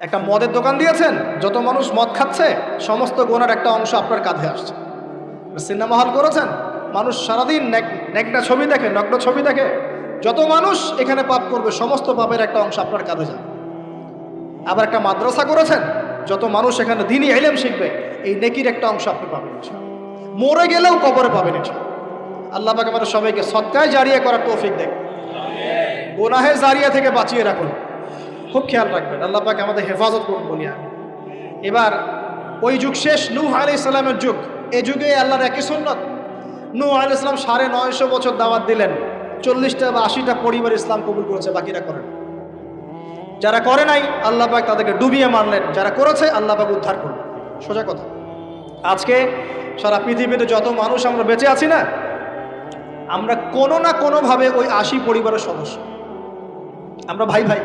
একটা মদের দোকান দিয়েছেন, যত মানুষ মদ খাচ্ছে, সমস্ত গোনার একটা অংশ আপনার কাঁধে আসছে সিনেমা হল করেছেন, মানুষ সারাদিন নেকটা ছবি দেখে, নগ্ন ছবি দেখে, যত মানুষ এখানে পাপ করবে, সমস্ত পাপের একটা অংশ আপনার কাঁধে যাবে আবার একটা মাদ্রাসা করেছেন, যত মানুষ এখানে দিনই এলেম শিখবে, এই নেকির একটা অংশ আপনি পাবেন। মরে গেলেও কবরে পাবেন ইনশাআল্লাহ। আল্লাহ আমাদের সবাইকে সৎকায় জারিয়ে করার তৌফিক দেখ গোনাহে জারিয়া থেকে বাঁচিয়ে রাখুন খুব খেয়াল রাখবেন, আল্লাহ পাক আমাদের হেফাজত করুন বলি আমি এবার, ওই যুগ শেষ, নূহ আলি ইসলামের যুগ। এ যুগে আল্লাহর একই সুন্নত। নূহ আলি ইসলাম সাড়ে নয়শো বছর দাওয়াত দিলেন। চল্লিশটা বা আশিটা পরিবার ইসলাম কবুল করেছে, বাকিরা করেন যারা করে নাই, আল্লাহ পাক তাদেরকে ডুবিয়ে মারলেন। যারা করেছে, আল্লাহ পাক উদ্ধার করলেন। সোজা কথা। আজকে সারা পৃথিবীতে যত মানুষ আমরা বেঁচে আছি না, আমরা কোনো না কোনোভাবে ওই আশি পরিবারের সদস্য। আমরা ভাই ভাই।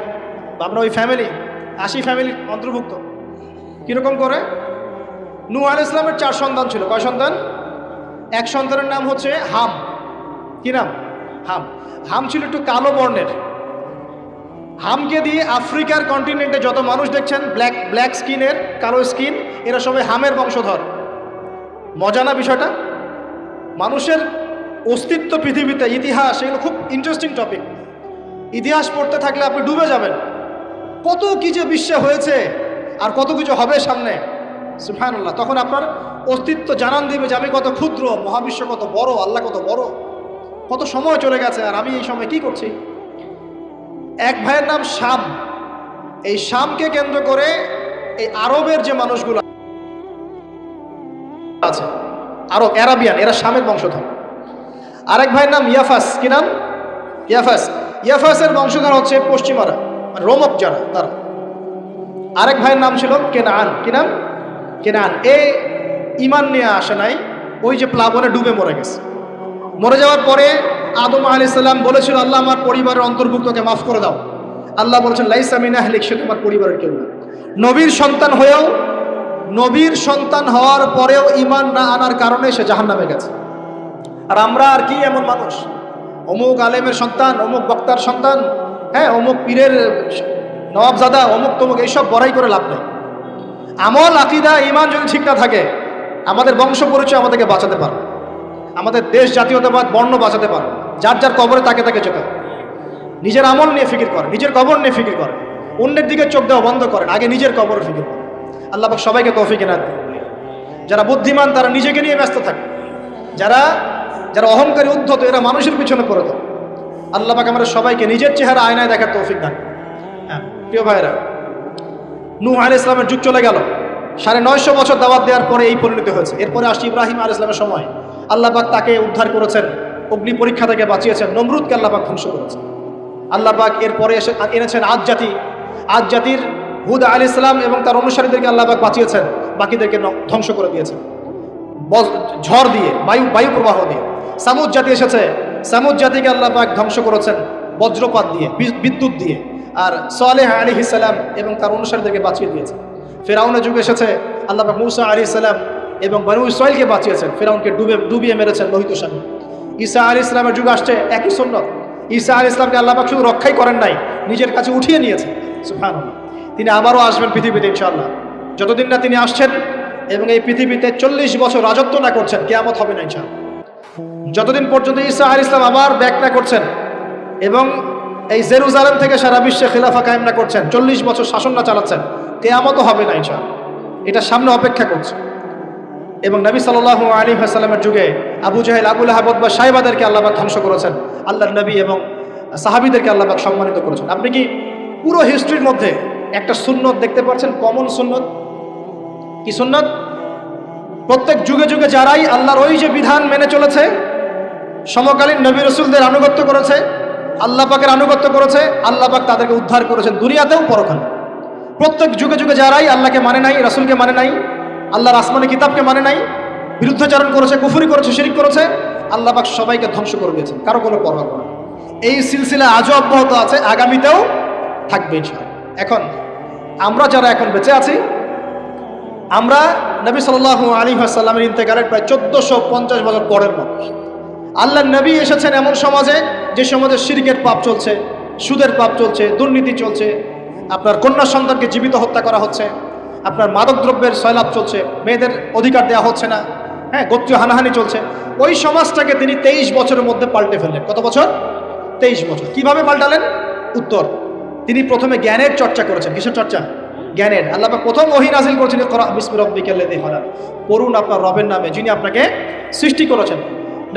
আমরা ওই ফ্যামিলি আশি ফ্যামিলির অন্তর্ভুক্ত। কীরকম করে? নূ আল ইসলামের চার সন্তান ছিল। কয় সন্তান? এক সন্তানের নাম হচ্ছে হাম। কি নাম? হাম। হাম ছিল একটু কালো বর্ণের। হামকে দিয়ে আফ্রিকার কন্টিনেন্টে যত মানুষ দেখছেন ব্ল্যাক ব্ল্যাক স্কিনের কালো স্কিন এরা সবাই হামের বংশধর। মজা না বিষয়টা? মানুষের অস্তিত্ব পৃথিবীতে, ইতিহাস, এগুলো খুব ইন্টারেস্টিং টপিক ইতিহাস পড়তে থাকলে আপনি ডুবে যাবেন। কত কি যে বিশ্বে হয়েছে আর কত কিছু হবে সামনে? সুফানুল্লাহ তখন আপনার অস্তিত্ব জানান দিবে যে আমি কত ক্ষুদ্র, মহাবিশ্ব কত বড়, আল্লাহ কত বড়। কত সময় চলে গেছে আর আমি এই সময় কি করছি? এক ভাইয়ের নাম শাম। এই শামকে কেন্দ্র করে এই আরবের যে মানুষগুলো আছে, আরব, অ্যারাবিয়ান, এরা শামের বংশধর। আরেক ভাইয়ের নাম ইয়াফাস। কি নাম? ইয়াফাস। ইয়াফাসের বংশধর হচ্ছে পশ্চিমারা রোমক যারা, তারা। আরেক ভাইয়ের নাম ছিল কেনান। কি নাম? কেনান। এ ইমান নিয়ে আসে নাই, ওই যে প্লাবনে ডুবে মরে গেছে। মরে যাওয়ার পরে আদম আলি সাল্লাম বলেছিল, আল্লাহ, আমার পরিবারের অন্তর্ভুক্তকে মাফ করে দাও। আল্লাহ বলেছেন লাইসামিনা হলিক সে তোমার পরিবারের কেউ না। নবীর সন্তান হয়েও, নবীর সন্তান হওয়ার পরেও ইমান না আনার কারণে সে জাহান নামে গেছে। আর আমরা আর কি এমন মানুষ? অমুক আলেমের সন্তান, অমুক বক্তার সন্তান হ্যাঁ অমুক পীরের নবাবজাদা, অমুক তমুক এইসব বড়াই করে লাভ নেই। আমল, আকিদা ইমান যদি ঠিক না থাকে, আমাদের বংশ পরিচয় আমাদেরকে বাঁচাতে পারে। আমাদের দেশ, জাতীয়তাবাদ, বর্ণ বাঁচাতে পারে। যার যার কবরে তাকে তাকে যেতে নিজের আমল নিয়ে ফিকির করে, নিজের কবর নিয়ে ফিকির করে। অন্যের দিকে চোখ দেওয়া বন্ধ করেন আগে নিজের কবর ফিকির করে। আল্লাহ সবাইকে তৌফিক দিন। যারা বুদ্ধিমান, তারা নিজেকে নিয়ে ব্যস্ত থাকে। যারা যারা অহংকারী, উদ্ধত, এরা মানুষের পিছনে পড়ে থাকে। আল্লাহ পাক আমাদের সবাইকে নিজের চেহারা আয়নায় দেখার তৌফিক দান। হ্যাঁ প্রিয় ভাইরা নূহ আল ইসলামের যুগ চলে গেল। সাড়ে নয়শো বছর দাওয়াত দেওয়ার পরে এই পরিণতি হয়েছে। এরপরে আসছে ইব্রাহিম আল ইসলামের সময়। আল্লাহ পাক তাকে উদ্ধার করেছেন, অগ্নি পরীক্ষা থেকে বাঁচিয়েছেন, নমরুদকে আল্লাহ পাক ধ্বংস করেছেন। আল্লাহ পাক এরপরে এসে এনেছেন আজ জাতি। আজ জাতির হুদ আল ইসলাম এবং তার অনুসারীদেরকে আল্লাহ পাক বাঁচিয়েছেন, বাকিদেরকে ধ্বংস করে দিয়েছেন। ঝড় দিয়ে, বায়ু বায়ু প্রবাহ দিয়ে। সামুদ জাতি এসেছে সামুদ জাতিকে আল্লাহ পাক ধ্বংস করেছেন বজ্রপাত দিয়ে বিদ্যুৎ দিয়ে। আর সোয়ালেহ আলী ইসালাম এবং তার অনুসারীদেরকে বাঁচিয়ে দিয়েছে। ফেরাউনের যুগ এসেছে, আল্লাহ পাক মুসা আলী ইসালাম এবং বানু ইসরায়েলকে বাঁচিয়েছেন। ফেরাউনকে ডুবে ডুবিয়ে মেরেছেন লোহিত স্বামী ঈসা আলী ইসলামের যুগ আসছে একই সুন্নত। ঈসা আলী ইসলামকে আল্লাহ পাক শুধু রক্ষাই করেন নাই, নিজের কাছে উঠিয়ে নিয়েছে। সুফান তিনি আবারও আসবেন পৃথিবীতে, ইনশাআল্লাহ। যতদিন না তিনি আসছেন এবং এই পৃথিবীতে চল্লিশ বছর রাজত্ব না করছেন, কেয়ামত হবে না, ইনশাআল্লাহ। যতদিন পর্যন্ত ঈসা আলী ইসলাম আবার ব্যাক না করছেন এবং এই জেরুজালেম থেকে সারা বিশ্বে খেলাফা কায়েম না করছেন, চল্লিশ বছর শাসন না চালাচ্ছেন, কেয়ামতও হবে না ইনশাআল্লাহ। এটা সামনে অপেক্ষা করছে। এবং নবী সাল্লাহ আলী হাসালামের যুগে আবু জাহেল আবুল আহাবদ বা সাহেবাদেরকে আল্লাহবাক ধ্বংস করেছেন। আল্লাহ নবী এবং সাহাবিদেরকে আল্লাহবাক সম্মানিত করেছেন। আপনি কি পুরো হিস্ট্রির মধ্যে একটা সুন্নত দেখতে পাচ্ছেন? কমন সুন্নত? কি সুন্নত? প্রত্যেক যুগে যুগে যারাই আল্লাহর ওই যে বিধান মেনে চলেছে সমকালীন নবী রসুলদের আনুগত্য করেছে, আল্লাহ পাকের আনুগত্য করেছে, আল্লাহ পাক তাদেরকে উদ্ধার করেছেন দুনিয়াতেও পরখানে প্রত্যেক যুগে যুগে যারাই আল্লাহকে মানে নাই, রাসুলকে মানে নাই, আল্লাহর আসমানি কিতাবকে মানে নাই, বিরুদ্ধাচারণ করেছে, কুফুরি করেছে, শিরিক করেছে, আল্লাহ পাক সবাইকে ধ্বংস করে দিয়েছেন, কারও কোনো পরোয়া করে এই সিলসিলা আজও অব্যাহত আছে, আগামীতেও থাকবে। এখন আমরা যারা এখন বেঁচে আছি, আমরা নবী সাল্লাহ আলী আসাল্লামের ইন্তেকালের প্রায় চোদ্দোশো পঞ্চাশ বছর পরের মানুষ। আল্লাহ নবী এসেছেন এমন সমাজে যে সমাজে শিরকের পাপ চলছে, সুদের পাপ চলছে, দুর্নীতি চলছে। আপনার কন্যা সন্তানকে জীবিত হত্যা করা হচ্ছে, আপনার মাদকদ্রব্যের সয়লাভ চলছে, মেয়েদের অধিকার দেওয়া হচ্ছে না হ্যাঁ গোত্রীয় হানাহানি চলছে। ওই সমাজটাকে তিনি তেইশ বছরের মধ্যে পাল্টে ফেললেন। কত বছর? তেইশ বছর। কীভাবে পাল্টালেন? উত্তর, তিনি প্রথমে জ্ঞানের চর্চা করেছেন। কিসের চর্চা? জ্ঞানের। আল্লাহ প্রথম ওহি নাজিল করেছেন করা বিসমি রব্বিকাল্লাযী পড়ুন আপনার রবের নামে, যিনি আপনাকে সৃষ্টি করেছেন।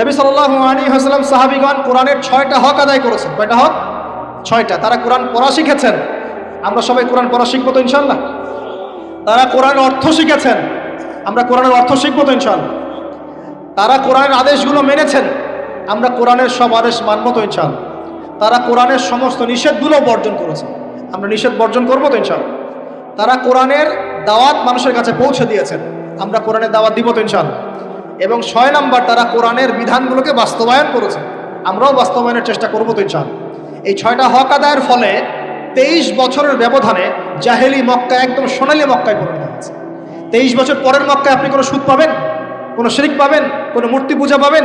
নবী সাল্লাল্লাহু আলাইহি ওয়াসাল্লাম সাহাবীগণ কোরআনের ছয়টা হক আদায় করেছেন। কয়টা হক? ছয়টা। তারা কোরআন পড়া শিখেছেন। আমরা সবাই কোরআন পড়া শিখব তো ইনশাল্লাহ তারা কোরআন অর্থ শিখেছেন। আমরা কোরআনের অর্থ শিখব তো ইনশাল্লাহ তারা কোরআনের আদেশগুলো মেনেছেন। আমরা কোরআনের সব আদেশ মানব তো ইনশাল্লাহ তারা কোরআনের সমস্ত নিষেধগুলো বর্জন করেছে আমরা নিষেধ বর্জন করব তো ইনশাল্লাহ তারা কোরআনের দাওয়াত মানুষের কাছে পৌঁছে দিয়েছেন। আমরা কোরআনের দাওয়াত দিব তো ইনশাল্লাহ এবং ছয় নাম্বার তারা কোরআনের বিধানগুলোকে বাস্তবায়ন করেছে। আমরাও বাস্তবায়নের চেষ্টা করব তো ইনশাল্লাহ এই ছয়টা হক আদায়ের ফলে তেইশ বছরের ব্যবধানে জাহেলি মক্কা একদম সোনালি মক্কায় পরিণত হয়েছে। তেইশ বছর পরের মক্কায় আপনি কোনো সুদ পাবেন? কোনো শিরিক পাবেন? কোনো মূর্তি পূজা পাবেন?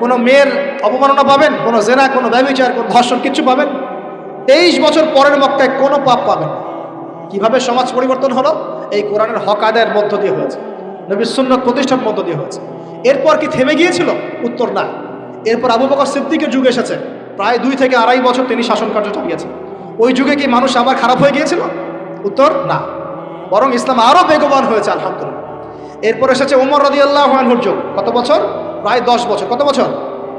কোনো মেয়ের অপমাননা পাবেন? কোনো জেনা, কোনো ব্যবচার কোনো ধর্ষণ কিছু পাবেন? তেইশ বছর পরের মক্কায় কোনো পাপ পাবেন। কীভাবে সমাজ পরিবর্তন হলো? এই কোরআনের হক আদায়ের মধ্য দিয়ে হয়েছে। নবীর সুন্নত প্রতিষ্ঠার মধ্য দিয়ে হয়েছে। এরপর কি থেমে গিয়েছিল? উত্তর না। এরপর আবু বকর সিদ্দিকের যুগ এসেছে। প্রায় দুই থেকে আড়াই বছর তিনি শাসন কার্য চালিয়েছেন। ওই যুগে কি মানুষ আবার খারাপ হয়ে গিয়েছিল? উত্তর না। বরং ইসলাম আরও বেগবান হয়েছে, আলহামদুলিল্লাহ। এরপর এসেছে উমর রদি আল্লাহ যুগ। কত বছর? প্রায় দশ বছর। কত বছর?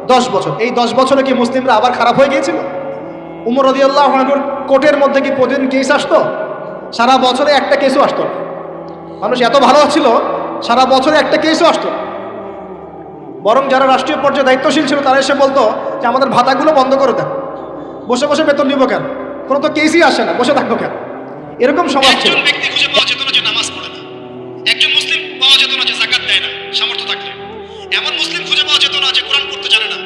দশ বছর। এই দশ বছরে কি মুসলিমরা আবার খারাপ হয়ে গিয়েছিল? উমর রদি আল্লাহ কোর্টের মধ্যে কি প্রতিদিন কেস আসতো? সারা বছরে একটা কেসও আসতো মানুষ এত ভালো ছিল সারা বছরে একটা কেসও আসতো বরং যারা রাষ্ট্রীয় পর্যায়ে দায়িত্বশীল ছিল, তারা এসে বলতো যে, আমাদের ভাতাগুলো বন্ধ করে দেন। বসে বসে বেতন নিব কেন? কোনো তো কেসই আসে না, বসে থাকব কেন? এরকম সমাজ ছিল। ব্যক্তি খুঁজে পাওয়া নামাজ পড়ে না। একজন মুসলিম পাওয়া দেয় না, সামর্থ্য থাকলে। এমন মুসলিম খুঁজে পাওয়া জানে না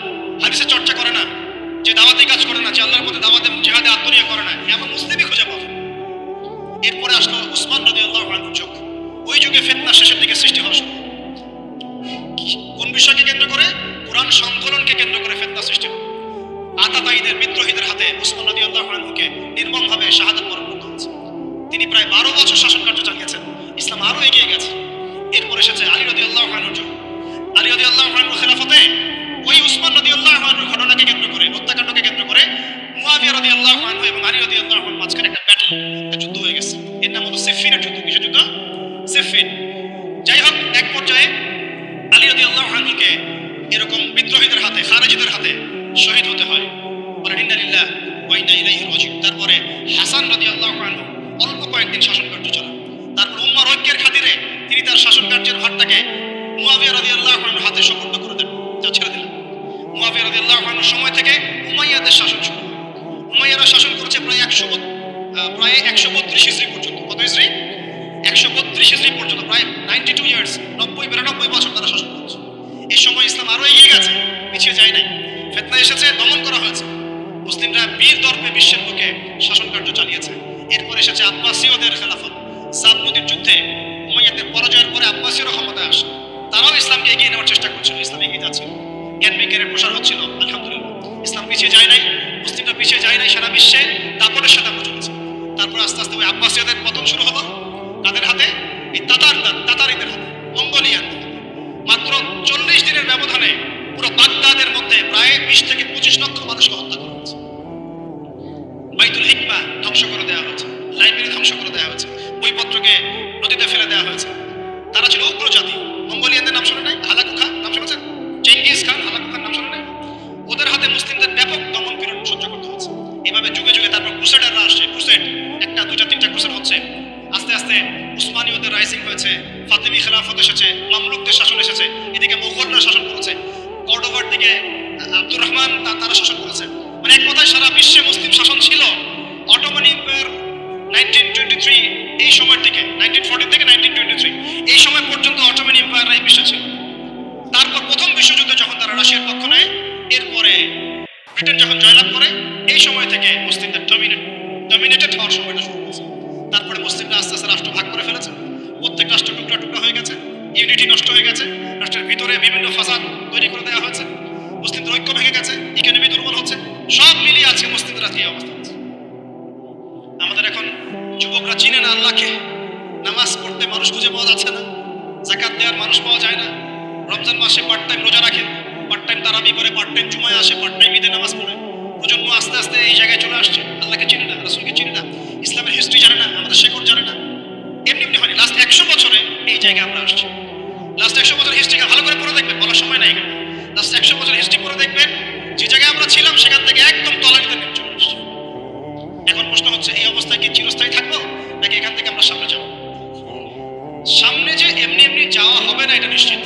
চর্চা করে না, যে কাজ করে না করে না, এমন খুঁজে পাওয়া এরপরে আসলো উসমান নদী যুগ যুগে ফেতনা শেষের দিকে সৃষ্টি হওয়া শুরু কোন বিষয়কে কেন্দ্র করে? কোরআন সংকলনকে কেন্দ্র করে ফেতনা সৃষ্টি হবে আতাতাইদের বিদ্রোহীদের হাতে উসমান নদী আল্লাহ আনহুকে নির্মমভাবে শাহাদত বরণ করতে হয়েছে। তিনি প্রায় বারো বছর শাসন কার্য চালিয়েছেন। ইসলাম আরও এগিয়ে গেছে। এরপর এসেছে আলী রদি আল্লাহ যুগ। আলী রদি আল্লাহ খেলাফতে ওয়া ইন্না তারপরে হাসান রাদিয়াল্লাহু আনহু অল্প কয়েকদিন শাসন কার্য তারপর উম্মার ঐক্যের খাতিরে তিনি তার শাসন ভারটাকে মুয়াবিয়া রাদিয়াল্লাহু আনহুর হাতে সুপর্দ করে দেন যা ছেড়ে দিলেন। মুয়াবিয়া রাদিয়াল্লাহু আনহুর সময় থেকে উমাইয়াদের শাসন শুরু উমাইয়ারা শাসন করেছে প্রায় একশো প্রায় একশো বত্রিশ ইসরি পর্যন্ত। কত ইসরি একশো বত্রিশ ইসরি পর্যন্ত, প্রায় নাইনটি টু ইয়ার্স নব্বই, বিরানব্বই বছর তারা শাসন করেছে। এই সময় ইসলাম আরও এগিয়ে গেছে, পিছিয়ে যায় নাই। ফেতনা এসেছে, দমন করা হয়েছে। মুসলিমরা বীর দর্পে বিশ্বের বুকে শাসন কার্য চালিয়েছে। এরপর এসেছে আব্বাসীয়দের খেলাফত। সাদ নদীর যুদ্ধে উমাইয়াদের পরাজয়ের পরে আব্বাসীয়রা ক্ষমতায় আসে। তারাও ইসলামকে এগিয়ে নেওয়ার চেষ্টা করছিল, ইসলাম এগিয়ে যাচ্ছিল জ্ঞান বিজ্ঞানের প্রসার হচ্ছিল, আলহামদুলিল্লাহ। ইসলাম পিছিয়ে যায় নাই, মুসলিমরা পিছিয়ে যায় নাই সারা বিশ্বে দাপটের সাথে চলেছে তারপর আস্তে আস্তে ওই আব্বাসীয়দের পতন শুরু হলো। তাদের হাতে এই তাতার, তাতারিদের হাতে, মঙ্গোলিয়ানদের হাতে। মাত্র চল্লিশ দিনের ব্যবধানে পুরো বাগদাদের মধ্যে প্রায় বিশ থেকে পঁচিশ লক্ষ মানুষকে হত্যা বাইতুল হিকমা ধ্বংস করে দেওয়া হয়েছে। লাইব্রেরি ধ্বংস করে দেওয়া হয়েছে। বইপত্রকে নদীতে ফেলে দেওয়া হয়েছে। তারা ছিল উগ্র জাতি। মঙ্গোলিয়ানদের নাম শুনে নাই? হালাকু খান নাম শুনেছেন? চেঙ্গিস খান হালাকু খান নাম শুনে নাই? ওদের হাতে মুসলিমদের ব্যাপক দমন পীড়ন সহ্য করতে হচ্ছে। এভাবে যুগে যুগে তারপর ক্রুসেডাররা আসছে। ক্রুসেড, একটা দুটা তিনটা ক্রুসেড হচ্ছে। আস্তে আস্তে উসমানীয়দের রাইজিং হয়েছে। ফাতেমি খেলাফত এসেছে। মামলুকদের শাসন এসেছে। এদিকে মোগলরা শাসন করেছে। কর্ডোভার দিকে আব্দুর রহমান তারা শাসন করেছে। মানে এক কথায় সারা বিশ্বে মুসলিম শাসন ছিল Ottoman empire nineteen twenty three, এই সময় থেকে, নাইনটিন ফোর্টি থেকে নাইনটিন টোয়েন্টি থ্রি, এই সময় পর্যন্ত অটোমান এম্পায়ার এই বিশ্বে ছিল। তারপর প্রথম বিশ্বযুদ্ধে যখন তারা রাশিয়ার পক্ষ নেয়, এরপরে ব্রিটেন যখন জয়লাভ করে, এই সময় থেকে মুসলিমদের ডমিনেট ডমিনেটেড হওয়ার সময়টা শুরু হয়েছে। তারপরে মুসলিমরা আস্তে আস্তে রাষ্ট্র ভাগ করে ফেলেছে। প্রত্যেক রাষ্ট্র টুকরা টুকরা হয়ে গেছে, ইউনিটি নষ্ট হয়ে গেছে, রাষ্ট্রের ভিতরে বিভিন্ন ফাসাদ তৈরি করে দেওয়া হয়েছে। মুসলিমদের ঐক্য ভেঙে গেছে ইকোনমি দুর্বল হচ্ছে, সব মিলিয়ে আজকে মুসলিমদের আজকে অবস্থা আছে আমাদের এখন যুবকরা চিনে না আল্লাহকে। নামাজ পড়তে মানুষ খুঁজে পাওয়া যাচ্ছে না, জাকাত দেওয়ার মানুষ পাওয়া যায় না। রমজান মাসে পার্ট টাইম রোজা রাখে পার্ট টাইম তারাবি করে পার্ট টাইম জুমায় আসে পার্ট টাইম ঈদে নামাজ পড়ে। প্রজন্ম আস্তে আস্তে এই জায়গায় চলে আসছে, আল্লাহকে চিনি না, রসুলকে চিনি না, ইসলামের হিস্ট্রি জানে না, আমাদের শেকড় জানে না। এমনি এমনি হয়নি লাস্ট একশো বছরে এই জায়গায় আমরা আসছি। লাস্ট একশো বছর হিস্ট্রিকে ভালো করে পড়ে দেখবেন বলার সময় নাই এখানে। লাস্ট একশো বছর হিস্ট্রি পড়ে দেখবেন, যে জায়গায় আমরা ছিলাম, সেখান থেকে একদম তলানিতে নেমে চলে এসেছি এখন প্রশ্ন হচ্ছে, এই অবস্থায় কি চিরস্থায়ী থাকব, নাকি এখান থেকে আমরা সামনে যাব? সামনে যে এমনি এমনি যাওয়া হবে না, এটা নিশ্চিত।